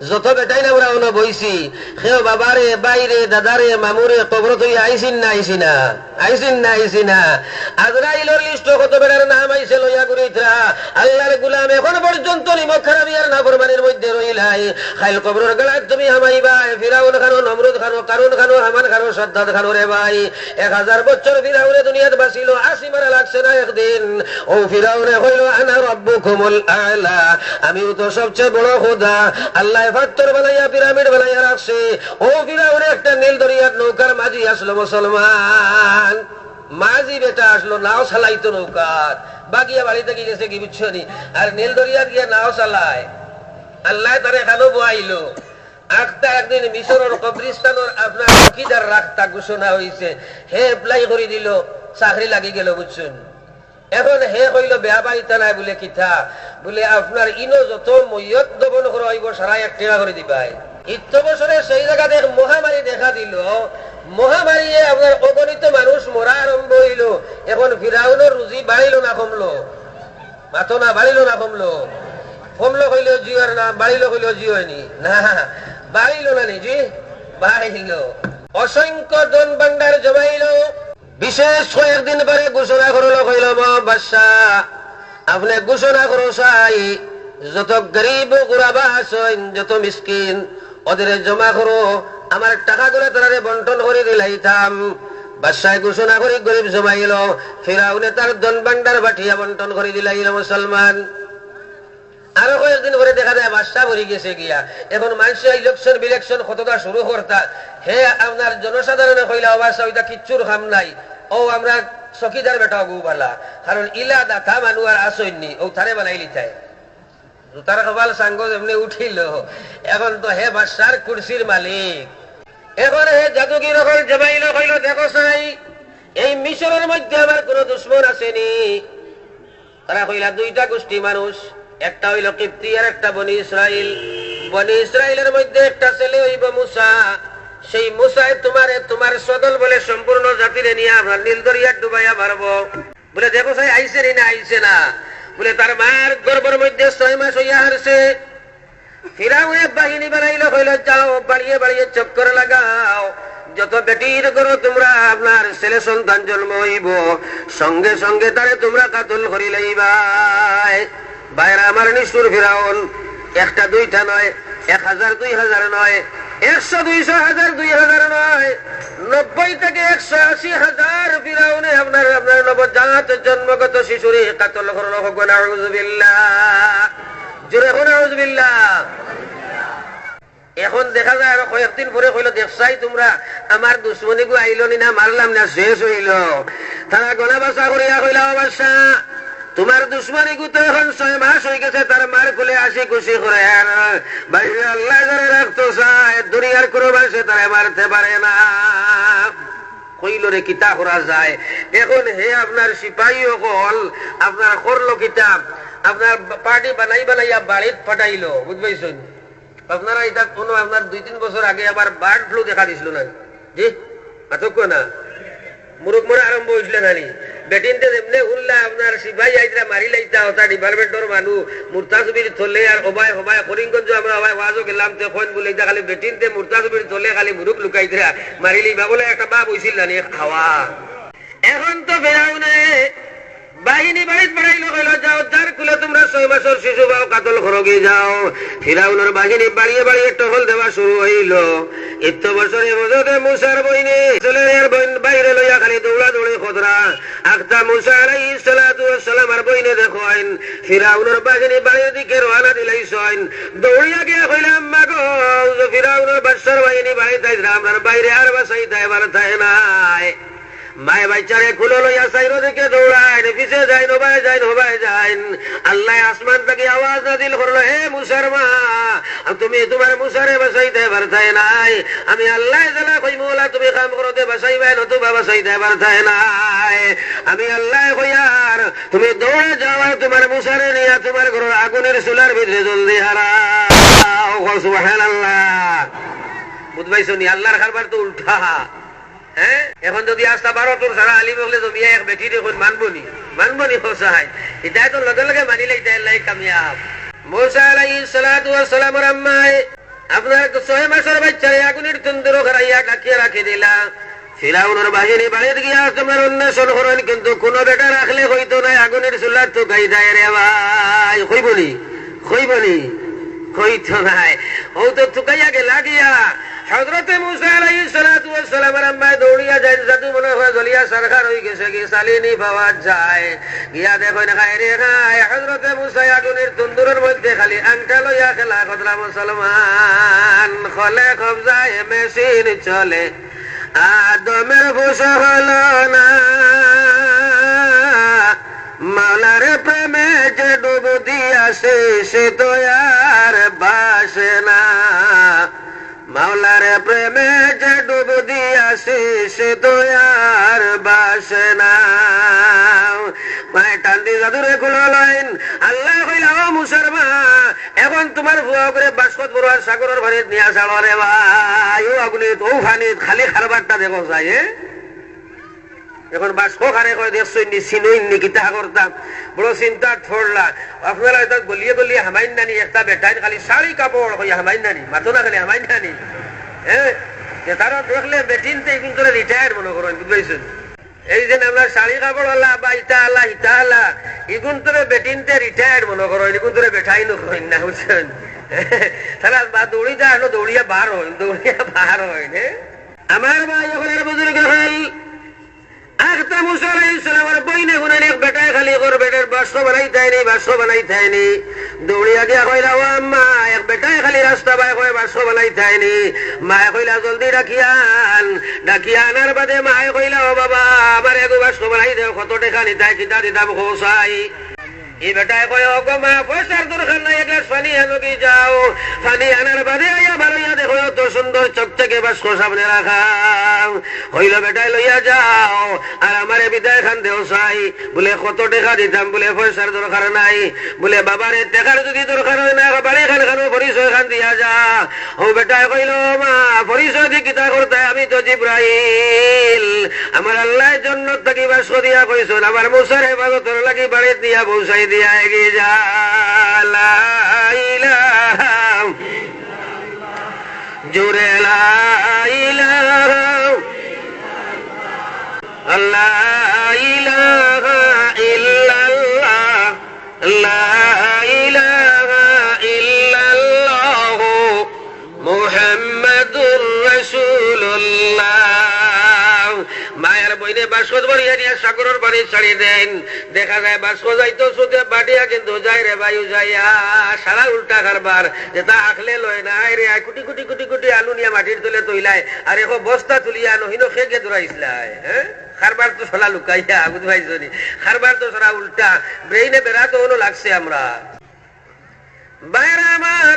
যত বেটাই না ওরা বইছি সেও বাবারে, বাইরে, দাদারে, মামুরে, কবর তুই আইসিন না আইসি না না একদিন। ও আনা আমিও তো সবচেয়ে বড় খোদা। আল্লাহ ফাত্তর বানাইয়া, পিরামিড বানাইয়া রাখছে। ও ফিরাউনে একটা নীল দরিয়ার নৌকার মাঝি আসলো মুসলমান। মাঝি বেটা আসলো, নাও চালাইতো নৌকার বাড়িতে গিয়ে গেছে কি বুঝছ নি? আর নীল দরিয়ার গিয়ে নাও চালায় আল্লাহ তারে খানো বয়াইলো। একদিন আপনার ঘোষণা হয়েছে হে এপ্লাই করে দিল, চাকরি লাগি গেল বুঝছেন। এখন হে কইল, বেয়া পাইতা নাই বলে কিথা বলে আপনার ইনো যত মৈয়ত দবন করা এক টেকা করে দিবাই। ইত্য বছরে সেই জায়গা দেখ মহামারী দেখা দিল। মহামারীয়ে আপনার অগণিত মানুষ মরা আরম্ভ হইল এখন ফিরাউনের রুজি বাড়িল না কমলো। মাথো না বাড়িল না কমলো। কমলো কইল জিও আর না বাড়িল কইল জিও নি বাড়িল না নিজি। বাড়িল অসংখ্য ধন ভান্ডার জমাইল। বিশেষ কয়েকদিন পরে ঘোষণা করল কইল বাদশাহ আপনি ঘোষণা করো চাই, যত গরিব গুড়াবা যত মিসকিন ওদের জমা করো, আমার টাকাগুলো তারা বন্টন করে দিলাইতাম। বাদশাহ ঘোষণা করে গরিব জমাইল ফিরাউনে তার ধন ভান্ডার বাটিয়া বন্টন করে দিলাইল মুসলমান। আরও কয়েকদিন পরে দেখা যায় বাদশাহ ভরে গেছে গিয়া। এখন মানুষের ইলেকশন, বিলেকশন কতটা শুরু করতা? হে আপনার জনসাধারণে কইলা অবাসা ওইটা কিচ্ছুর খাম নাই। ও আমরা চকিদার বেটা গুবালা কারণ ইলা দাথা মানুষ আর আসইনি ও থারে বানাই লিথায় জুতার কপাল সাঙ্গ এমনি উঠিল, এখন তো হে বাদশার কুর্সির মালিক। এখন হে জাদুগির হল জমাইল কইল দেখো সাই, এই মিশরের মধ্যে আমার কোন দুশ্মন আসেনি। তারা কইলা, দুইটা গোষ্ঠী মানুষ, একটা হইল কিপ্তি আর একটা বনি ইসরাইল। বনি ইসরাইলের মধ্যে একটা ছেলে হইব মুসা। সেই মুসায় তোমার তোমার সদল বলে সম্পূর্ণ জাতিরে নিয়ে আমরা নীলদরিয়া ডুবাইয়া মারবো। বলে, দেখো সাই আইসে নি না, আইসে না। বলে তার মার গর্ভের মধ্যে ছয় মাস হইয়া হারছে। ফিরাউনে বাহিনী বানাইলো হইল যাও, বাড়িয়ে বাড়িয়ে চক্কর লাগাও। যত বেটির করো তোমরা, আপনার ছেলে সন্তান জন্ম হইব। সঙ্গে সঙ্গে তারে তোমরা কাতল করি লইবাই। বাইরে আমার নিষ্ঠুর ফিরাউন, একটা দুইটা নয়, এক হাজার, দুই হাজার নয়। একশো দুইশো হাজার, দুই হাজার নয়। নব্বই থেকে একশো আশি হাজার আপনার আপনার নবজাত জন্মগত শিশুরে কাতল হোক এখন দেখা যায় আরও কয়েকদিন পরে কইলো দেখছাই তোমরা আমার দুশ্মনী গু আইল না মারলাম না, শেষ হইল। তারা গলা বাসা করিয়া কইলা বাসা তোমার দুশ্মনী গু তো এখন ছয় মাস হয়ে গেছে, তার মার খুলে আসি খুশি করে। আল্লাহ যারা রাখতো দুনিয়ার কোনো মানুষে তারা মারতে পারে না। কইল রে কিতা করা যায়? হে কোনো দুই আগে ফ্লু দেখা জি না? মুরুক মরে আরম্ভ হয়েছিল নানি। বেটিনতে যেমনে উল্লা আপনার থলে আর অবাই হবাই করিমগঞ্জ আমরা অবাই গেলাম, তে খালি বেটিনতে মূর্তা ছবির থলে খালি মুরুক লুকাইতরা মারিলি বা বলে একটা বাপ হইছিল নানি হাওয়া এখন তো ফেরাউনে বাহিনী বাড়িত বাড়াইলো যাও, যার কুলে তোমরা ছয় মাসের শিশু বাও কাতল খরগে যাও। ফিরাউনের বাহিনী বাড়িয়ে বাড়িয়ে টহল দেওয়া শুরু হইল। ইত্য বছরে মজদে মুসার বইনে ছেলের বইন খালি দৌড়া দৌড়ে খদরা। আখতা মুসা আলাইহিস সালাতু ওয়াসসালাম আর বইনে দেখো আইন, ফিরাউনের বাহিনী বাড়ির দিকে রওনা দিলাইছেন দৌড়িয়া গিয়া কইলাম, মাগো, ফিরাউনের বাদশার বাহিনী বাড়িতে আমরা বাইরে আর বাসাইতে এবার তাই নাই। পিছে যাই নবাই যাই নবাই যাই আল্লাহ হে মা তুমি তোমার মুসারে বাসাইতে পারতাই নাই। আমি আল্লাহ কই মোলা, তুমি কাম করতে বাসাইবাই নতুবা বাসাইতে পারতাই নাই। আমি আল্লাহ কইয়ার তুমি দৌড়ে যাও আর তোমার মুসারে নিয়ে তোমার ঘরের আগুনের চুলার ভিতরে জলদি হারা সুবহানাল্লাহ। বুঝবাইছো নি? আল্লাহর খারবার তো উল্টা। এখন যদি আস্তা বারো তোর সারা আলি বগলে জমি এক বেটি দেখুন মানবনি মানবনি হোসাই এটাই তো লগে লগে মানিলে লাই কামিয়াব। আম্মায় আপনার ছয় মাসের বাচ্চারে আগুনের ঘরাইয়া ডাকিয়ে রাখি দিলা। ফিরাউনের বাহিনী বাড়ির গিয়া তোমার অন্বেষণ করেন কিন্তু কোনো বেটা রাখলে হইতো নাই আগুনের চুলার তো গাই দেয় রে ভাই। হইবনি হইবনি হইতো নাই ও তো তুকাইয়া গেলা গিয়া হজরতে মুসা আলাইহিস সালাতু ওয়াস সালামের আম্মায় দৌড়িয়া যায় জাদু গলিয়া সরকার গেছে কি সালিনি পাওয়া যায়। গিয়া দেখো হজরতে তন্দুরের মধ্যে খালি আংটা লইয়া খেলা মুসলমান। খলে মেশিন চলে, আদমের হলো না। মালার প্রেমে যে ডুব দিয়াছে সে তো আর বাসে না। মাওলার প্রেমে যে ডুব দিয়াছে সে আর বাসে না মায় টান্দি জাদুরে খুলো আল্লাহ ও মুসলমান এখন তোমার ভুয়া করে বাসকত বড়ুয়ার সাগরের ভানিত নিয়া চালো রে ভাই ও আগুনি ও ভানিত খালি খারবারটা দেখো যায় এখন বাস্ক খারে কয়, দেখছ নি চিনই নি কিতা করতাম। বড় চিন্তা থরলা আপনারা এটা গলিয়ে গলিয়ে হামাইন নানি, একটা বেটাই খালি শাড়ি কাপড় কই হামাইন নানি। মাতো না খালি হামাইন নানি হ্যাঁ তারা দেখলে কিন্তু রিটায়ার মনে করেন বুঝেছেন এই যে আমরা শাড়ি কাপড় আল্লাহ বা ইটা আল্লাহ ইটা আল্লাহ এগুন তোরে বেটিনতে রিটায়ার মনে করেন এগুন তোরে বেঠাই নকরেন না, বুঝছেন? তাহলে বা দৌড়ি যা দৌড়িয়া বার হয়, দৌড়িয়া বার হয়, নে? আমার ভাই আর বুজুর্গ হল আখতা মুসা এক বেটায় খালি কর বেটার বাস্ক বানাই থাইনি বাস্ক বানাই থাইনি দৌড়িয়া গিয়া কইলা, ও আম্মা, এক বেটায় খালি রাস্তা কয় বাস্ক বানাই থাইনি মায়ে কইলা, জলদি ডাকিয়ান ডাকিয়া আনার বাদে মায়ে কইলা, ও বাবা, আমার এগো বাস্ক বানাই দেও, কত টাকা নিতাই কিতা দিতাম খোসাই? এই বেটায় কয় ও গো মা, পয়সার দরকার নাই এক গ্লাস পানি আনো কি যাও? পানি আনার বাদে আইয়া ভালো ইয়া দেখো তো সুন্দর চকচকে বাস্ক সামনে রাখা। হইল বেটায় লইয়া যাও, আর আমারে বিদায় খান দেও চাই বলে, কত টাকা দিতাম? বলে, পয়সার দরকার নাই। বলে, বাবারে, টাকার যদি দরকার হয় না, বাড়ি খান খানো, পরিচয় খান দিয়া যা। ও বেটায় কইল মা, পরিচয় দি কিতা করতে? আমি তো জিব্রাইল। আমার আল্লাহ জন্য থাকি বাস্ক দিয়া কইছন? আমার মুসার হেফাজতর লাগি বাড়িত দিয়া বৌসাই দিয়া এগিয়ে যা লা ইলাহা বইনে বাস্কত বাড়িয়া নিয়ে সাগরের বাড়ি ছাড়ি দেন। দেখা যায় বাস্ক যাইতো সুদে বাড়িয়া কিন্তু যাই রে বায়ু যাইয়া। সারা উল্টা কারবার যেটা আখলে লয় না রে। কুটি কুটি কুটি কুটি আলু নিয়ে মাটির তুলে তৈলায়। আর এখন বস্তা তুলিয়া নহিন খেকে দৌড়াইছিলাই হ্যাঁ? খারবার তো সলা লুকাইয়া বুঝতে পাইছি খারবার তো সরা উল্টা। ব্রেইনে বেড়াতে হলো লাগছে আমরা। বাইরে আমার,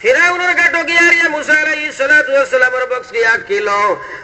ফিরাউনের গাটো গিয়ারিয়া মুসা আলাইহিস সালাতু ওয়াস সালামের বক্স গিয়া কিল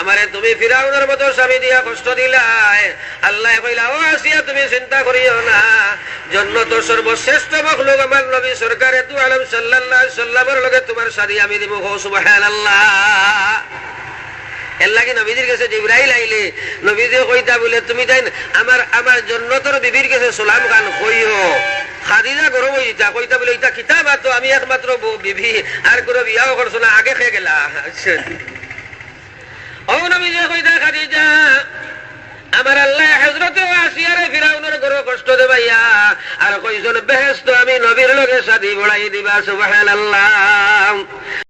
আমারে তুমি ফিরাউনের মতো স্বামী দিয়া কষ্ট দিলাই। আল্লাহ কইলা, ও আসিয়া, তুমি চিন্তা করিও না। জন্য তো সর্বশ্রেষ্ঠ মখলুক আমার নবী সরকারে, তু আলম সাল্লাল্লাহু সাল্লামের লগে তোমার শাদি আমি দিব। গো সুবহানাল্লাহ। এর লাগি নবীদের কাছে জিব্রাইল আইলে নবীজি কইতা বলে, তুমি তাই আমার আমার জন্য তোর বিবির কাছে সালাম গান কইও। খাদিজা গরম হয়ে যেতা কইতা বলে ইটা কিতাব তো, আমি একমাত্র বিবি, আর কোনো বিয়াও করছ না, আগে খেয়ে গেলা আচ্ছা ও নবী যে কইতা খাদিজা আমার আল্লাহ হজরত আসিয়ারে ফিরাউনের গরো কষ্ট দেবাইয়া আর কইজন বেহেস্ত আমি নবীর লগে সাদি বড়াই দিবা, সুবহানাল্লাহ।